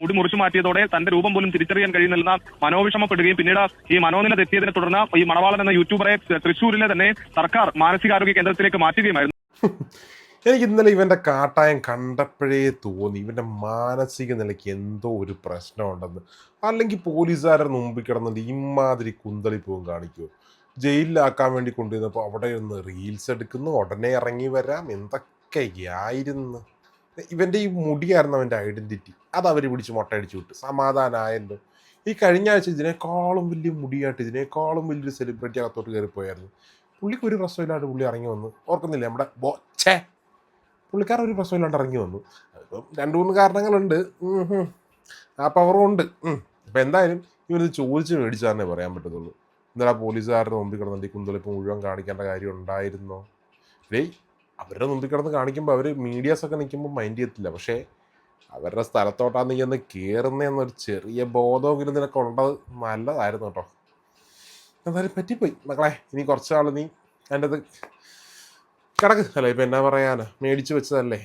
മുടി മുറിച്ചു മാറ്റിയതോടെ തന്റെ രൂപം പോലും തിരിച്ചറിയാൻ കഴിയുന്നില്ലെന്ന മനോവിഷമപ്പെടുകയും പിന്നീട് ഈ മനോനില തെറ്റിയതിനെ തുടർന്ന് ഈ മണവാളൻ എന്ന യൂട്യൂബറെ തൃശ്ശൂരിലെ തന്നെ സർക്കാർ മാനസികാരോഗ്യ കേന്ദ്രത്തിലേക്ക് മാറ്റുകയുമായിരുന്നു. എനിക്ക് ഇന്നലെ ഇവന്റെ കാട്ടായം കണ്ടപ്പോഴേ തോന്നി. ഇവന്റെ മാനസിക നിലയ്ക്ക് എന്തോ ഒരു പ്രശ്നമുണ്ടെന്ന്. അല്ലെങ്കിൽ പോലീസുകാരുടെ മുമ്പിൽ കിടന്നിട്ട് ഇമാതിരി കുന്തളിപ്പവും കാണിക്കുമോ ജയിലിലാക്കാൻ വേണ്ടി കൊണ്ടുവന്നപ്പോൾ അവിടെ ഒന്ന് റീൽസ് എടുക്കുന്നു. ഉടനെ ഇറങ്ങി വരാം. എന്തൊക്കെയായിരുന്നു? ഇവന്റെ ഈ മുടിയായിരുന്നു അവന്റെ ഐഡന്റിറ്റി അത് അവർ പിടിച്ച് മൊട്ടയടിച്ചു വിട്ടു. സമാധാനമായല്ലോ ഈ കഴിഞ്ഞ ആഴ്ച ഇതിനേക്കാളും വലിയ മുടിയായിട്ട് ഇതിനേക്കാളും വലിയൊരു സെലിബ്രിറ്റി അകത്തോട്ട് കയറിപ്പോയായിരുന്നു പുള്ളിക്ക് ഒരു പ്രശ്നമില്ലാണ്ട് പുള്ളി ഇറങ്ങി വന്നു. ഓർക്കുന്നില്ല നമ്മുടെ ബോച്ചേ പുള്ളിക്കാരൻ ഒരു പ്രശ്നമില്ലാണ്ട് ഇറങ്ങി വന്നു. അതിപ്പം രണ്ട് മൂന്ന് കാരണങ്ങളുണ്ട്. ആ പവറും ഉണ്ട്. അപ്പം എന്തായാലും ഇവരിത് ചോദിച്ച് മേടിച്ചാന്നേ പറയാൻ പറ്റത്തുള്ളൂ. എന്താ പോലീസുകാരുടെ മുമ്പിൽ കിടന്നിട്ട് കുന്തളിപ്പ് മുഴുവൻ കാണിക്കേണ്ട കാര്യം ഉണ്ടായിരുന്നോ? ഡേയ് അവരുടെ മുമ്പിൽ കിടന്ന് കാണിക്കുമ്പോൾ അവർ മീഡിയാസൊക്കെ നിൽക്കുമ്പോൾ മൈൻഡ് ചെയ്യത്തില്ല പക്ഷേ അവരുടെ സ്ഥലത്തോട്ടാണ് നീ ഒന്ന് കയറുന്നതെന്നൊരു ചെറിയ ബോധമെങ്കിലും നിനക്ക് ഉള്ളത് നല്ലതായിരുന്നു കേട്ടോ. എന്തായാലും പറ്റിപ്പോയി. മക്കളെ ഇനി കുറച്ചാൾ നീ എന്റെ അത് കിടക്ക്. അല്ല ഇപ്പം എന്നാ പറയാനാ? മേടിച്ച് വെച്ചതല്ലേ?